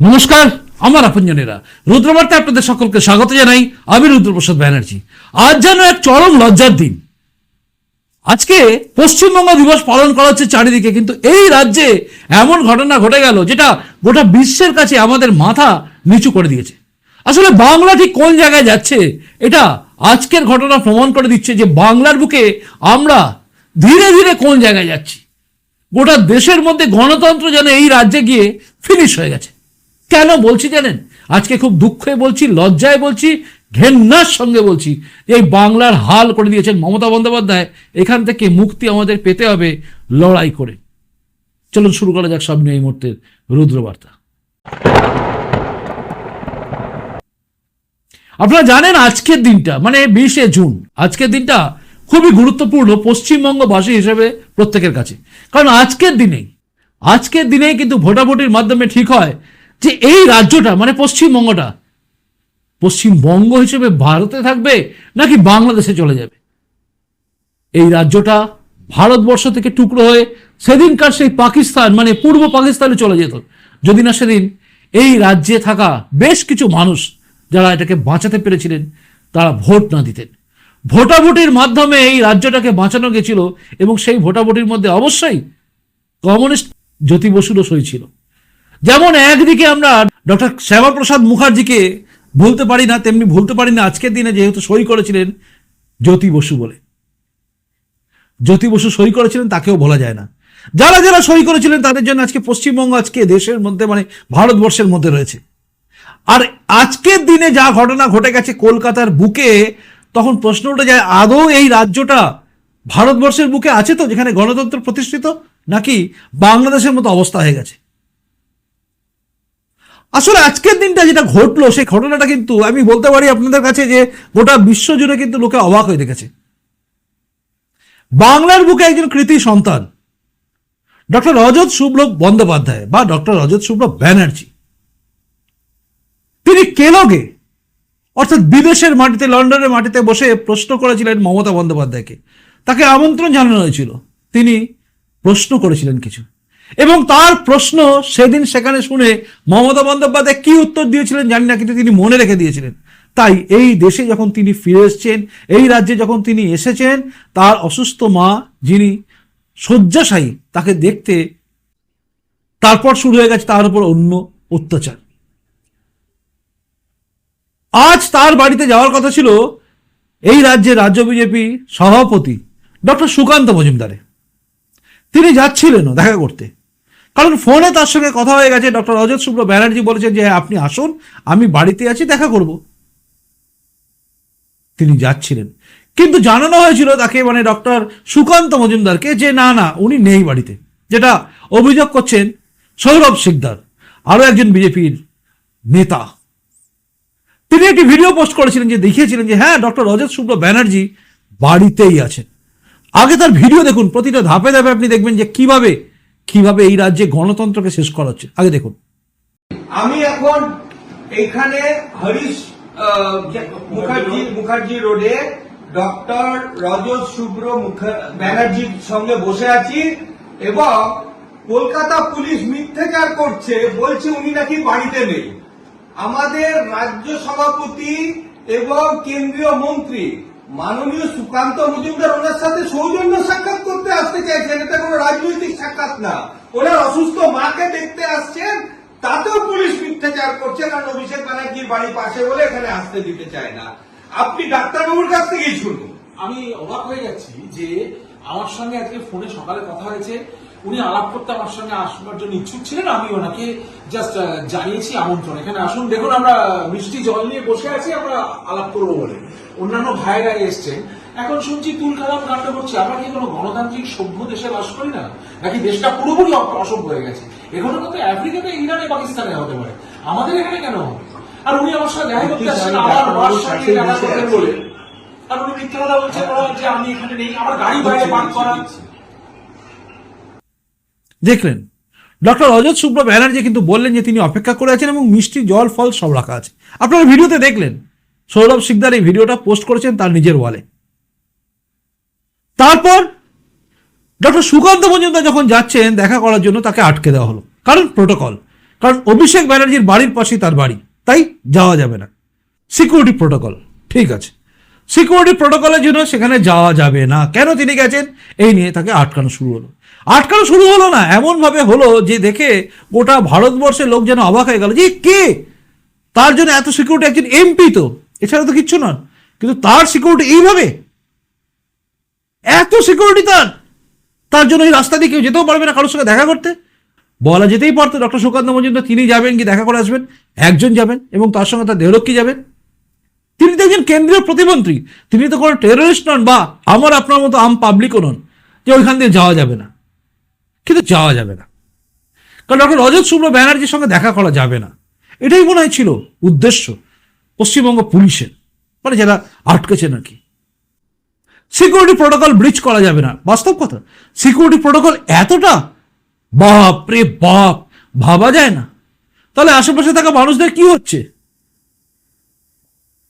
নমস্কার, আমার আপনজনেরা। রুদ্রবার্তা আপনাদের সকলকে স্বাগত জানাই আমি রুদ্রপ্রসাদ ব্যানার্জি। আজ যেন এক চরম লজ্জার দিন। আজকে পশ্চিমবঙ্গ দিবস পালন করা হচ্ছে চারিদিকে, কিন্তু এই রাজ্যে এমন ঘটনা ঘটে গেল যেটা গোটা বিশ্বের কাছে আমাদের মাথা নিচু করে দিয়েছে। আসলে বাংলা ঠিক কোন জায়গায় যাচ্ছে, এটা আজকের ঘটনা প্রমাণ করে দিচ্ছে যে বাংলার বুকে আমরা ধীরে ধীরে কোন জায়গায় যাচ্ছি। গোটা দেশের মধ্যে গণতন্ত্র যেন এই রাজ্যে গিয়ে ফিনিশ হয়ে গেছে। কেন বলছি জানেন? আজকে খুব দুঃখে বলছি, লজ্জায় বলছি, ঘেন্নার সঙ্গে বলছি এই বাংলার হাল করে দিয়েছেন মমতা বন্দ্যোপাধ্যায়, এখান থেকে মুক্তি আমাদের পেতে হবে লড়াই করে। চলুন শুরু করা যাক সব নিয়ে এই মুহূর্তের রুদ্রবার্তা। আপনারা জানেন আজকের দিনটা মানে বিশে জুন, আজকের দিনটা খুবই গুরুত্বপূর্ণ পশ্চিমবঙ্গবাসী হিসেবে প্রত্যেকের কাছে। কারণ আজকের দিনেই আজকের দিনেই কিন্তু ভোটাভুটির মাধ্যমে ঠিক হয় যে এই রাজ্যটা মানে পশ্চিমবঙ্গটা, পশ্চিমবঙ্গ হিসেবে ভারতে থাকবে নাকি বাংলাদেশে চলে যাবে? এই রাজ্যটা ভারতবর্ষ থেকে টুকরো হয়ে সেদিনকার সেই পাকিস্তান মানে পূর্ব পাকিস্তানে চলে যেত। যদি না সেদিন এই রাজ্যে থাকা বেশ কিছু মানুষ যারা এটাকে বাঁচাতে পেরেছিলেন, তারা ভোট না দিতেন। ভোটাভুটির মাধ্যমে এই রাজ্যটাকে বাঁচানো গেছিল এবং সেই ভোটাভুটির মধ্যে অবশ্যই কমিউনিস্ট জ্যোতি বসুরও সই ছিল। যেমন একদিকে আমরা ডক্টর শ্যামাপ্রসাদ মুখার্জিকে ভুলতে পারি না, তেমনি ভুলতে পারি না আজকের দিনে যেহেতু সই করেছিলেন জ্যোতি বসু বলে। জ্যোতি বসু সই করেছিলেন, তাকেও বলা যায় না। যারা যারা সই করেছিলেন, তাদের জন্য আজকে পশ্চিমবঙ্গ, আজকে দেশের মধ্যে মানে ভারতবর্ষের মধ্যে রয়েছে। আর আজকের দিনে যা ঘটনা ঘটে গেছে কলকাতার বুকে, তখন প্রশ্ন উঠে যায়, আদৌ এই রাজ্যটা ভারতবর্ষের বুকে আছে তো, যেখানে গণতন্ত্র প্রতিষ্ঠিত, নাকি বাংলাদেশের মতো অবস্থা হয়ে গেছে? আসলে আজকের দিনটা যেটা ঘটলো, সেই ঘটনাটা কিন্তু আমি বলতে পারি আপনাদের কাছে যে গোটা বিশ্ব জুড়ে কিন্তু লোকে অবাক হয়ে দেখেছে। বাংলার বুকে একজন কৃতি সন্তান, ডক্টর রজত শুভ্র বন্দ্যোপাধ্যায় বা ডক্টর রজত শুভ্র ব্যানার্জি। তিনি কেলগে, অর্থাৎ বিদেশের মাটিতে, লন্ডনের মাটিতে বসে প্রশ্ন করেছিলেন মমতা বন্দ্যোপাধ্যায়কে। তাকে আমন্ত্রণ জানানো হয়েছিল। তিনি প্রশ্ন করেছিলেন কিছু। এবং তার প্রশ্ন সেদিন সেখানে শুনে মমতা বন্দ্যোপাধ্যায় কি উত্তর দিয়েছিলেন জানি না, কিন্তু তিনি মনে রেখে দিয়েছিলেন। তাই এই দেশে যখন তিনি ফিরে এসেছেন, এই রাজ্যে যখন তিনি এসেছেন, তার অসুস্থ মা যিনি শয্যাশায়ী, তাকে দেখতে তারপর শুরু হয়ে গেছে তার উপর অন্য অত্যাচার। আজ তার বাড়িতে যাওয়ার কথা ছিল এই রাজ্যের রাজ্য বিজেপি সভাপতি ডক্টর সুকান্ত মজুমদারে তিনি যাচ্ছিলেনও দেখা করতে। কারণ ফোনে তার সঙ্গে কথা হয়ে গেছে। ডক্টর অজিত শুক্ল ব্যানার্জি বলেছেন যে, আপনি আসুন, আমি বাড়িতে আছি, দেখা করব। তিনি যাচ্ছিলেন। কিন্তু জানানো হয়েছিল তাকে মানে ডক্টর সুকান্ত মজুমদারকে যে, না না, উনি নেই বাড়িতে। যেটা অভিযোগ করছেন সৌরভ শিকদার, আরও একজন বিজেপির নেতা। তিনি একটি ভিডিও পোস্ট করেছিলেন যে, দেখিয়েছিলেন যে হ্যাঁ ডক্টর রজত শুক্ল ব্যানার্জি বাড়িতেই আছেন। আগে তার ভিডিও দেখুন, প্রতিটা ধাপে ধাপে আপনি দেখবেন যে, কীভাবে কীভাবে এই রাজ্যে গণতন্ত্রকে শেষ করা হচ্ছে? আগে দেখুন। আমি এখন এখানে হরিশ মুখার্জি মুখার্জি রোডে ডক্টর রজত শুভ্র ব্যানার্জির সঙ্গে বসে আছি এবং কলকাতা পুলিশ মিথ্যাচার করছে, বলছে উনি নাকি বাড়িতে নেই। আমাদের রাজ্য সভাপতি এবং কেন্দ্রীয় মন্ত্রী মাননীয় সুকান্ত মজুমদার ওনার সাথে সৌজন্য সাক্ষাৎ করতে আসতে চাইছেন। এটা কোনো রাজনৈতিক সাক্ষাৎ না। ওনার অসুস্থ মাকে দেখতে আসছেন, তাতেও পুলিশ মিথ্যাচার করছে কারণ অভিষেক ব্যানার্জির বাড়ি পাশে বলে এখানে আসতে দিতে চায় না। আপনি ডাক্তারবাবুর কাছ থেকেই শুনুন। আমি অবাক হয়ে যাচ্ছি যে আমার সঙ্গে আজকে ফোনে সকালে কথা হয়েছে। উনি আলাপ করতে আমার সঙ্গে আসবার জন্য ইচ্ছুক ছিলেন আমি ওনাকে জাস্ট জানিয়েছি আমন্ত্রণ। এখানে আসুন দেখুন আমরা মিষ্টি জল নিয়ে বসে আছি আমরা আলাপ করব বলে। অন্যান্য ভাইরা এসছেন। এখন শুনছি তুল কালাম কাণ্ড করছি। আমরা কি কোনো গণতান্ত্রিক সভ্য দেশে বাস করি না? নাকি দেশটা পুরোপুরি অসভ্য হয়ে গেছে? এখানে কিন্তু আফ্রিকাতে ইরানে পাকিস্তানে হতে পারে। আমাদের এখানে কেন? হবে আর উনি আমার সাথে দেখা করতে আসছেন আমার মার সঙ্গে দেখা করবেন বলে। আর উনি মিথ্যা কথা বলছেন যে আমি এখানে নেই আমার গাড়ি বাইরে পার্ক করা। দেখলেন। ডক্টর অজিত শুক্ল ব্যানার্জি কিন্তু বললেন যে তিনি অপেক্ষা করে আছেন এবং মিষ্টি জল ফল সব রাখা আছে। আপনারা ভিডিওতে দেখলেন, সৌরভ শিকদার এই ভিডিওটা পোস্ট করেছেন তার নিজের ওয়ালে তারপর ডক্টর সুকান্ত মজুমদার যখন যাচ্ছেন দেখা করার জন্য তাকে আটকে দেওয়া হলো। কারণ প্রোটোকল কারণ অভিষেক ব্যানার্জির বাড়ির পাশেই তার বাড়ি, তাই যাওয়া যাবে না। সিকিউরিটি প্রোটোকল ঠিক আছে। সিকিউরিটি প্রোটোকলের জন্য সেখানে যাওয়া যাবে না। কেন তিনি গেছেন? এই নিয়ে তাকে আটকানো শুরু হলো। আটকানো শুরু হলো না। এমনভাবে হলো যে দেখে গোটা ভারতবর্ষের লোক যেন অবাক হয়ে গেল। যে কে? তার জন্য এত সিকিউরিটি একজন এমপি তো। এছাড়া তো কিচ্ছু নয়। কিন্তু তার সিকিউরিটি এইভাবে? এত সিকিউরিটি তার। তার জন্য এই রাস্তা দিয়ে কেউ যেতেও পারবে না কারোর সঙ্গে দেখা করতে। বলা যেতেই পারতো ডক্টর সুকান্ত মজুমদার, তিনি যাবেন কি দেখা করে আসবেন? একজন যাবেন এবং তার সঙ্গে তার দেহরক্ষী যাবেন। তিনি তো একজন কেন্দ্রীয় প্রতিমন্ত্রী। তিনি তো কোনো টেররিস্ট নন বা আমার আপনার মতো আম পাবলিকও নন যে ওইখান দিয়ে যাওয়া যাবে না। কিন্তু যাওয়া যাবে না। কারণ ডক্টর রজত শুভ্র ব্যানার্জির সঙ্গে দেখা করা যাবে না। এটাই মনে হয় ছিল উদ্দেশ্য পশ্চিমবঙ্গ পুলিশের। মানে যারা আটকেছে নাকি। সিকিউরিটি প্রোটোকল ব্রিচ করা যাবে না। বাস্তব কথা, সিকিউরিটি প্রোটোকল এতটা? বাপ রে বাপ, ভাবা যায় না। তাহলে আশেপাশে থাকা মানুষদের কি হচ্ছে?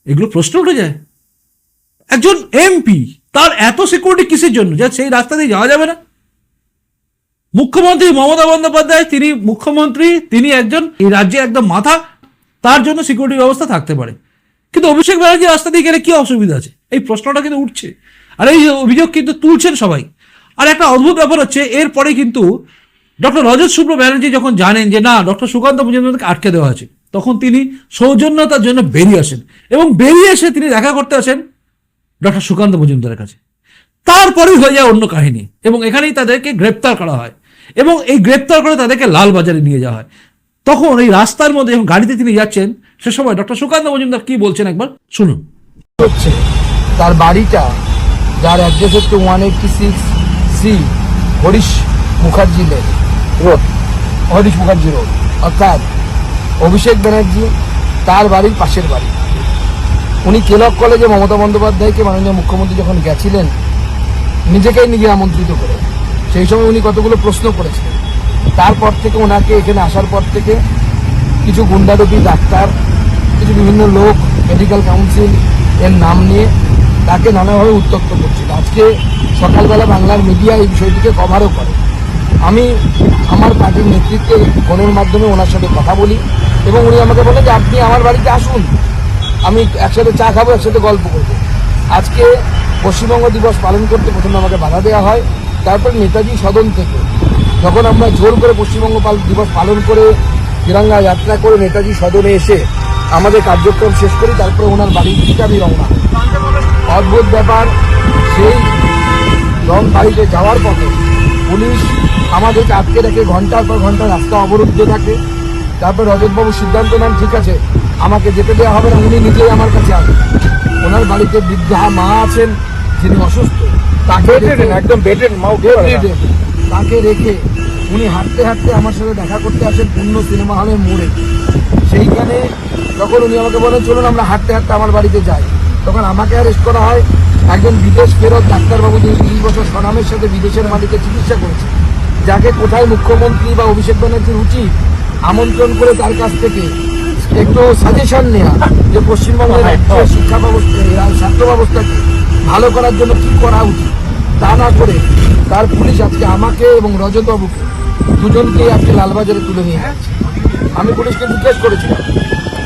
এগুলো প্রশ্ন উঠে যায়। একজন এমপি, তার এত সিকিউরিটি কিসের জন্য? যা সেই রাস্তা দিয়ে যাওয়া যাবে না। মুখ্যমন্ত্রী মমতা বন্দ্যোপাধ্যায়, তিনি মুখ্যমন্ত্রী, তিনি একজন এই রাজ্যে একদম মাথা, তার জন্য সিকিউরিটি ব্যবস্থা থাকতে পারে। কিন্তু অভিষেক ব্যানার্জি রাস্তা দিয়ে গেলে কি অসুবিধা আছে? এই প্রশ্নটা কিন্তু উঠছে। আর এই অভিযোগ কিন্তু তুলছেন সবাই। আর একটা অদ্ভুত ব্যাপার হচ্ছে এরপরে কিন্তু ডক্টর রজত শুভ্র ব্যানার্জি যখন জানেন যে না, ডক্টর সুকান্ত মজুমদারকে আটকে দেওয়া আছে তখন তিনি সৌজন্যতার জন্য বেরিয়ে আসেন। এবং বেরিয়ে এসে তিনি দেখা করতে আসেন ডক্টর সুকান্ত মজুমদারের কাছে। তারপরেই হয়ে যায় অন্য কাহিনী। এবং এখানেই তাদেরকে গ্রেপ্তার করা হয়। এবং এই গ্রেপ্তার করে তাদেরকে লালবাজারে নিয়ে যাওয়া হয়। তখন এই রাস্তার মধ্যে যখন গাড়িতে তিনি যাচ্ছেন, সে সময় ডক্টর সুকান্ত মজুমদার কি বলছেন একবার শুনুন। হচ্ছে, তার বাড়িটা যার অ্যাড্রেস হচ্ছে one eighty six C Harish Mukherjee lane road Harish Mukherjee road অর্থাৎ অভিষেক ব্যানার্জি তার বাড়ির পাশের বাড়ি। উনি কেলক কলেজে মমতা বন্দ্যোপাধ্যায়কে মাননীয় মুখ্যমন্ত্রী যখন গেছিলেন, নিজেকেই নিজে আমন্ত্রিত করে। সেই সময় উনি কতগুলো প্রশ্ন করেছিলেন। তারপর থেকে ওনাকে এখানে আসার পর থেকে কিছু গুন্ডারুপি, ডাক্তার, কিছু বিভিন্ন লোক মেডিকেল কাউন্সিল এর নাম নিয়ে তাকে নানাভাবে উত্তক্ত করছিল। আজকে সকালবেলা বাংলার মিডিয়া এই বিষয়টিকে কভারও করে। আমি আমার পার্টির নেতৃত্বে ফোনের মাধ্যমে ওনার সাথে কথা বলি এবং উনি আমাকে বলেন যে, আপনি আমার বাড়িতে আসুন। আমি একসাথে চা খাব, একসাথে গল্প করব। আজকে পশ্চিমবঙ্গ দিবস পালন করতে প্রথমে আমাকে বাধা দেওয়া হয়। তারপর নেতাজি সদন থেকে যখন আমরা জোর করে পশ্চিমবঙ্গ দিবস পালন করে তিরঙ্গা যাত্রা করে নেতাজি সদনে এসে আমাদের কার্যক্রম শেষ করি, তারপরে ওনার বাড়ির দিকে আমি রওনা অদ্ভুত ব্যাপার, সেই রং বাড়িতে যাওয়ার পথে পুলিশ আমাদেরকে আটকে রেখে ঘণ্টার পর ঘণ্টা রাস্তা অবরুদ্ধ থাকে। তারপর রজতবাবু সিদ্ধান্ত নেন, ঠিক আছে, আমাকে যেতে দেওয়া হবে না, উনি নিজেই আমার কাছে আসবেন। ওনার বাড়িতে বৃদ্ধা মা আছেন, যিনি অসুস্থ। তাকে রেখে- একদম বেটেন bedridden, তাকে রেখে উনি হাঁটতে হাঁটতে আমার সাথে দেখা করতে আসেন পূর্ণ সিনেমা হলের মোড়ে। সেইখানে যখন উনি আমাকে বলেন চলুন আমরা হাঁটতে হাঁটতে আমার বাড়িতে যাই। তখন আমাকে অ্যারেস্ট করা হয়। একজন বিদেশ ফেরত ডাক্তারবাবু যিনি তিরিশ বছর স্বনামের সাথে বিদেশের মাটিতে চিকিৎসা করেছে যাকে কোথায় মুখ্যমন্ত্রী বা অভিষেক ব্যানার্জির উচিত আমন্ত্রণ করে তার কাছ থেকে একটু সাজেশন নেওয়া যে পশ্চিমবঙ্গের রাজ্যের শিক্ষা ব্যবস্থা স্বাস্থ্য ব্যবস্থাকে ভালো করার জন্য কি করা উচিত? তা না করে তার পুলিশ আজকে আমাকে এবং রজতবাবুকে দুজনকেই আজকে লালবাজারে তুলে নিয়ে যাচ্ছে আমি পুলিশকে জিজ্ঞেস করেছিলাম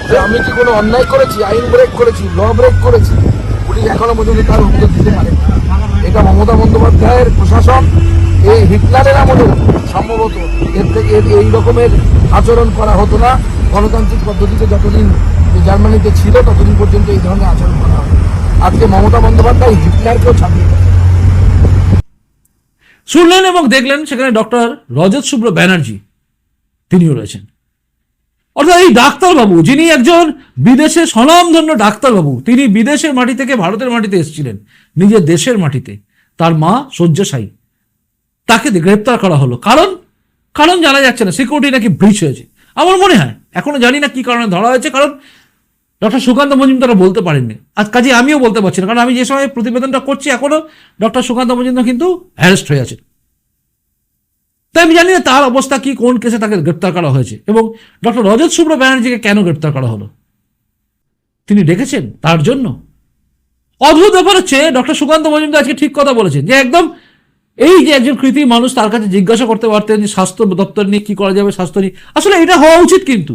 যে আমি কি কোনো অন্যায় করেছি? আইন ব্রেক করেছি? ল ব্রেক করেছি? পুলিশ এখনও পর্যন্ত তার উত্তর দিতে পারে এটা মমতা বন্দ্যোপাধ্যায়ের প্রশাসন এই হিটলারের আমলেও সম্ভবত এর থেকে এই রকমের আচরণ করা হতো না। গণতান্ত্রিক পদ্ধতিতে যতদিন জার্মানিতে ছিল, ততদিন পর্যন্ত এই ধরনের আচরণ করা হয় আজকে মমতা বন্দ্যোপাধ্যায় হিটলারকেও ছাপিয়ে শুনলেন এবং দেখলেন সেখানে ডক্টর রজত শুভ্র ব্যানার্জি, তিনিও রয়েছেন। অর্থাৎ এই ডাক্তারবাবু, যিনি একজন বিদেশে স্বনামধন্য ডাক্তারবাবু, তিনি বিদেশের মাটি থেকে ভারতের মাটিতে এসেছিলেন, নিজের দেশের মাটিতে, তার মা শয্যাশায়ী, তাকে গ্রেপ্তার করা হলো। কারণ কারণ জানা যাচ্ছে না, সিকিউরিটি নাকি ব্রিচ হয়েছে। আমার মনে হয়, এখনও জানি না কি কারণে ধরা হয়েছে, কারণ ডক্টর সুকান্ত মজুমদার বলতে পারেননি। আজ কাজে আমিও বলতে পারছি না, কারণ আমি যে সময় প্রতিবেদনটা করছি এখনও, ডক্টর সুকান্ত মজুমদার কিন্তু অ্যারেস্ট হয়ে আছে তাই আমি জানি না তার অবস্থা কি, কোন কেসে তাকে গ্রেপ্তার করা হয়েছে। এবং ডক্টর রজত শুভ্র ব্যানার্জিকে কেন গ্রেপ্তার করা হলো? তিনি ডেকেছেন তার জন্য। অদ্ভুত ব্যাপার হচ্ছে, ডক্টর সুকান্ত মজুমদার আজকে ঠিক কথা বলেছেন, যে একদম এই যে একজন কৃতি মানুষ তার কাছে জিজ্ঞাসা করতে পারতেন যে স্বাস্থ্য দপ্তর নিয়ে কি করা যাবে, স্বাস্থ্য নিয়ে। আসলে এটা হওয়া উচিত কিন্তু।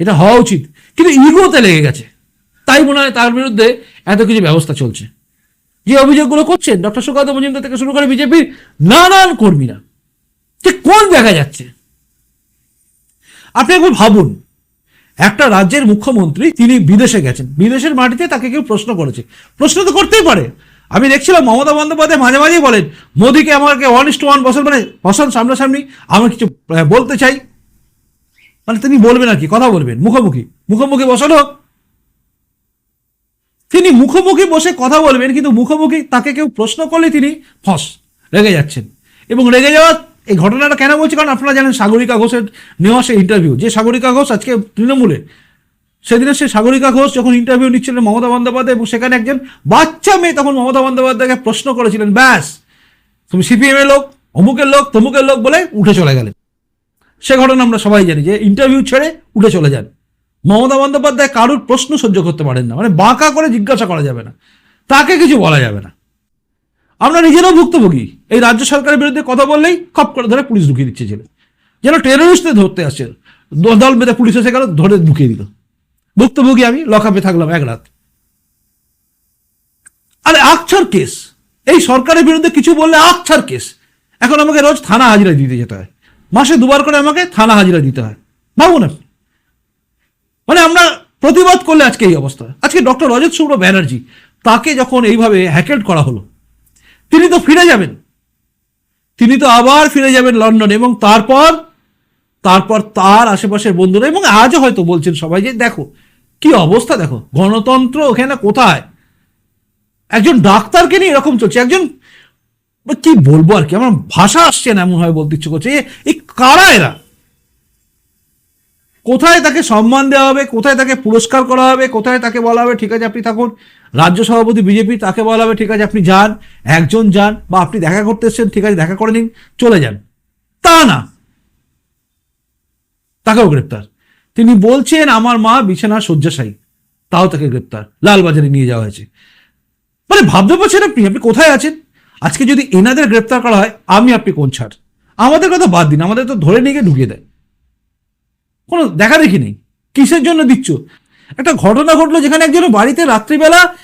এটা হওয়া উচিত। কিন্তু ইগোতে লেগে গেছে। তাই মনে হয় তার বিরুদ্ধে এত কিছু ব্যবস্থা চলছে। যে অভিযোগগুলো করছেন ডক্টর সুকান্ত মজুমদার থেকে শুরু করে বিজেপির নানান কর্মীরা ঠিক কোন দেখা যাচ্ছে? আপনি একবার ভাবুন, একটা রাজ্যের মুখ্যমন্ত্রী তিনি বিদেশে গেছেন। বিদেশের মাটিতে তাকে কেউ প্রশ্ন করেছে। প্রশ্ন তো করতেই পারে। আমি দেখছিলাম মমতা বন্দ্যোপাধ্যায় মাঝে মাঝেই বলেন, মোদীকে আমাকে ওয়ান ইস টু ওয়ান বসন মানে বসন সামনাসামনি, আমি কিছু বলতে চাই। মানে তিনি বলবেন আর কি, কথা বলবেন, মুখোমুখি। মুখোমুখি বসান হোক তিনি মুখোমুখি বসে কথা বলবেন, কিন্তু মুখোমুখি তাকে কেউ প্রশ্ন করলে তিনি ফস, রেগে যাচ্ছেন। এবং রেগে যাওয়া এই ঘটনাটা কেন বলছি? কারণ আপনারা জানেন সাগরিকা ঘোষের নেওয়া সে ইন্টারভিউ যে সাগরিকা ঘোষ আজকে তৃণমূলে সেদিনে সে সাগরিকা ঘোষ যখন ইন্টারভিউ নিচ্ছিলেন মমতা বন্দ্যোপাধ্যায়, এবং সেখানে একজন বাচ্চা মেয়ে তখন মমতা বন্দ্যোপাধ্যায়কে প্রশ্ন করেছিলেন, ব্যাস, তুমি সিপিএম এর লোক, অমুকের লোক, তমুকের লোক বলে উঠে চলে গেলেন। সে ঘটনা আমরা সবাই জানি যে ইন্টারভিউ ছেড়ে উঠে চলে যান। মমতা বন্দ্যোপাধ্যায় কারুর প্রশ্ন সহ্য করতে পারেন না। মানে বাঁকা করে জিজ্ঞাসা করা যাবে না। তাকে কিছু বলা যাবে না। আমরা নিজেরাও ভুক্তভোগী। এই রাজ্য সরকারের বিরুদ্ধে কথা বললেই খপ করে ধরে পুলিশ ঢুকিয়ে দিচ্ছে ছেলে যেন টেরোরিস্টদের ধরতে আসছে। দল বেঁধে পুলিশ এসে গেল, ধরে ঢুকিয়ে দিল। ভুক্তভোগী আমি, লকআপে থাকলাম এক রাত। আরে আকছার কেস। এই সরকারের বিরুদ্ধে কিছু বললে আকছার কেস। এখন আমাকে রোজ থানা হাজিরা দিতে যেতে হয়। মাসে দুবার করে আমাকে থানা হাজিরা দিতে হয়। ভাবুন আপনি মানে আমরা প্রতিবাদ করলে আজকে এই অবস্থা। আজকে ডক্টর রজত শুভ্র ব্যানার্জি, তাকে যখন এইভাবে হ্যাকেট করা হলো, তিনি তো ফিরে যাবেন। তিনি তো আবার ফিরে যাবেন লন্ডন এবং তারপর তারপর তার আশেপাশের বন্ধুরা এবং আজও হয়তো বলছেন সবাই যে, দেখো, কি অবস্থা দেখো, গণতন্ত্র ওখানে কোথায়? একজন ডাক্তারকে নিয়ে এরকম চলছে, একজন কি বলব আর কি? আমার ভাষা আসছে না এমন ভাবে বলতে ইচ্ছে করছে। এই কারা এরা? কোথায় তাকে সম্মান দেওয়া হবে? কোথায় তাকে পুরস্কার করা হবে? কোথায় তাকে বলা হবে? ঠিক আছে, আপনি থাকুন। রাজ্য সভাপতি বিজেপি তাকে বলা হবে, ঠিক আছে, আপনি যান, একজন যান বা আপনি দেখা করতে এসছেন, ঠিক আছে, দেখা করে নিন, চলে যান। তা না। তাকেও গ্রেপ্তার। তিনি বলছেন, আমার মা বিছানা শয্যাশায়ী। তাও তাকে গ্রেপ্তার। লালবাজারে নিয়ে যাওয়া হয়েছে। মানে ভাবতে পারছেন আপনি? আপনি কোথায় আছেন? আজকে যদি এনাদের গ্রেপ্তার করা হয়, আমি আপনি কোন ছাড়? আমাদের কথা বাদ দিন, আমাদের তো ধরে নিয়ে ঢুকিয়ে দেয়। কোনো দেখা দেখি নেই। কিসের জন্য দিচ্ছ? একটা ঘটনা ঘটলো যেখানে একজন বাড়িতে রাত্রিবেলা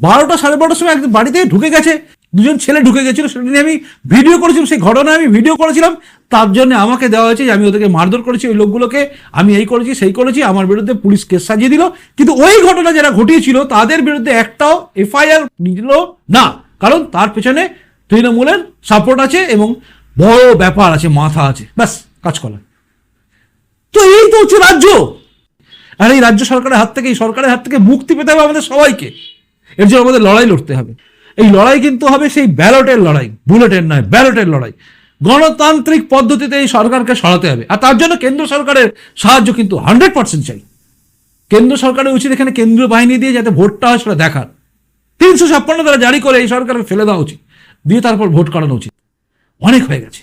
বারোটা, সাড়ে বারোটার সময় একজন বাড়িতে ঢুকে গেছে। দুজন ছেলে ঢুকে গেছিল, সেটা নিয়ে আমি ভিডিও করেছিলাম, সেই ঘটনা আমি ভিডিও করেছিলাম। তার জন্য আমাকে দেওয়া হয়েছে যে আমি ওদেরকে মারধর করেছি, ওই লোকগুলোকে আমি এই করেছি, সেই করেছি, আমার বিরুদ্ধে পুলিশ কেস সাজিয়ে দিল। কিন্তু ওই ঘটনা যারা ঘটিয়েছিল, তাদের বিরুদ্ধে একটাও এফআইআর নিল না। কারণ তার পেছনে তৃণমূলের সাপোর্ট আছে এবং বড় ব্যাপার আছে, মাথা আছে। ব্যাস, কাজ করা তো এই তো হচ্ছে রাজ্য। আর এই রাজ্য সরকারের হাত থেকে, এই সরকারের হাত থেকে মুক্তি পেতে হবে আমাদের সবাইকে। এর জন্য আমাদের লড়াই লড়তে হবে। এই লড়াই কিন্তু হবে সেই ব্যালটের লড়াই, বুলেটের নয়, ব্যালটের লড়াই। গণতান্ত্রিক পদ্ধতিতে এই সরকারকে সরাতে হবে। আর তার জন্য কেন্দ্র সরকারের সাহায্য কিন্তু হান্ড্রেড পার্সেন্ট চাই। কেন্দ্র সরকারের উচিত এখানে কেন্দ্রীয় বাহিনী দিয়ে যাতে ভোটটা হয় সেটা দেখার। তিনশো ছাপ্পান্ন দ্বারা জারি করে এই সরকারকে ফেলে দেওয়া উচিত। দিয়ে তারপর ভোট করানো উচিত। অনেক হয়ে গেছে।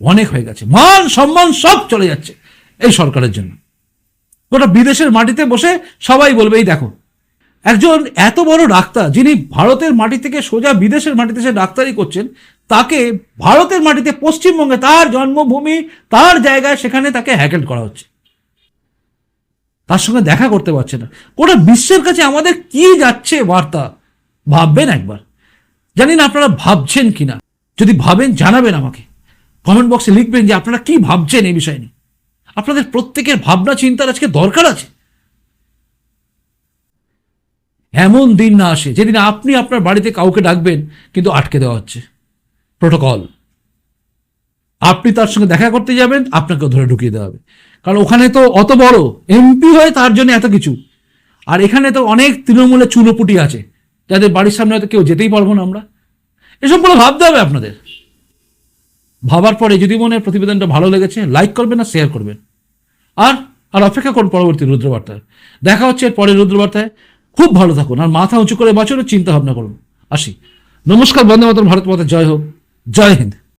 অনেক হয়ে গেছে। মান, সম্মান সব চলে যাচ্ছে এই সরকারের জন্য। গোটা বিদেশের মাটিতে বসে সবাই বলবে, এই দেখো, একজন এত বড় ডাক্তার যিনি ভারতের মাটি থেকে সোজা বিদেশের মাটিতে সে ডাক্তারি করছেন, তাকে ভারতের মাটিতে পশ্চিমবঙ্গে তার জন্মভূমি, তার জায়গায় সেখানে তাকে হ্যাকেল করা হচ্ছে। তার সঙ্গে দেখা করতে পারছে না। গোটা বিশ্বের কাছে আমাদের কি যাচ্ছে বার্তা? ভাববেন একবার। জানি না আপনারা ভাবছেন কিনা যদি ভাবেন, জানাবেন আমাকে। কমেন্ট বক্সে লিখবেন যে আপনারা কি ভাবছেন এই বিষয় নিয়ে। আপনাদের প্রত্যেকের ভাবনা, চিন্তার আজকে দরকার আছে। এমন দিন না আসে, যেদিন আপনি আপনার বাড়িতে কাউকে ডাকবেন, কিন্তু আটকে দেওয়া হচ্ছে। প্রোটোকল। আপনি তার সঙ্গে দেখা করতে যাবেন আপনাকে ধরে ঢুকিয়ে দেওয়া হবে। কারণ ওখানে তো অত বড় এমপি হয়ে তার জন্য এত কিছু। আর এখানে তো অনেক তৃণমূলের চুনোপুটি আছে, যাদের বাড়ির সামনে হয়তো কেউ যেতেই পারব না আমরা। এসবগুলো ভাবতে হবে আপনাদের। ভাবার পরে যদি মনে প্রতিবেদনটা ভালো লেগেছে লাইক করবেন আর শেয়ার করবেন। আর আর অপেক্ষা করুন পরবর্তী রুদ্রবার্তায়। দেখা হচ্ছে এর পরের রুদ্রবার্তায়। খুব ভালো থাকুন আর মাথা উঁচু করে বাঁচুন চিন্তা ভাবনা করুন। আসি। নমস্কার বন্দে মাতরম, ভারত মাতা, জয় হোক। জয় হিন্দ।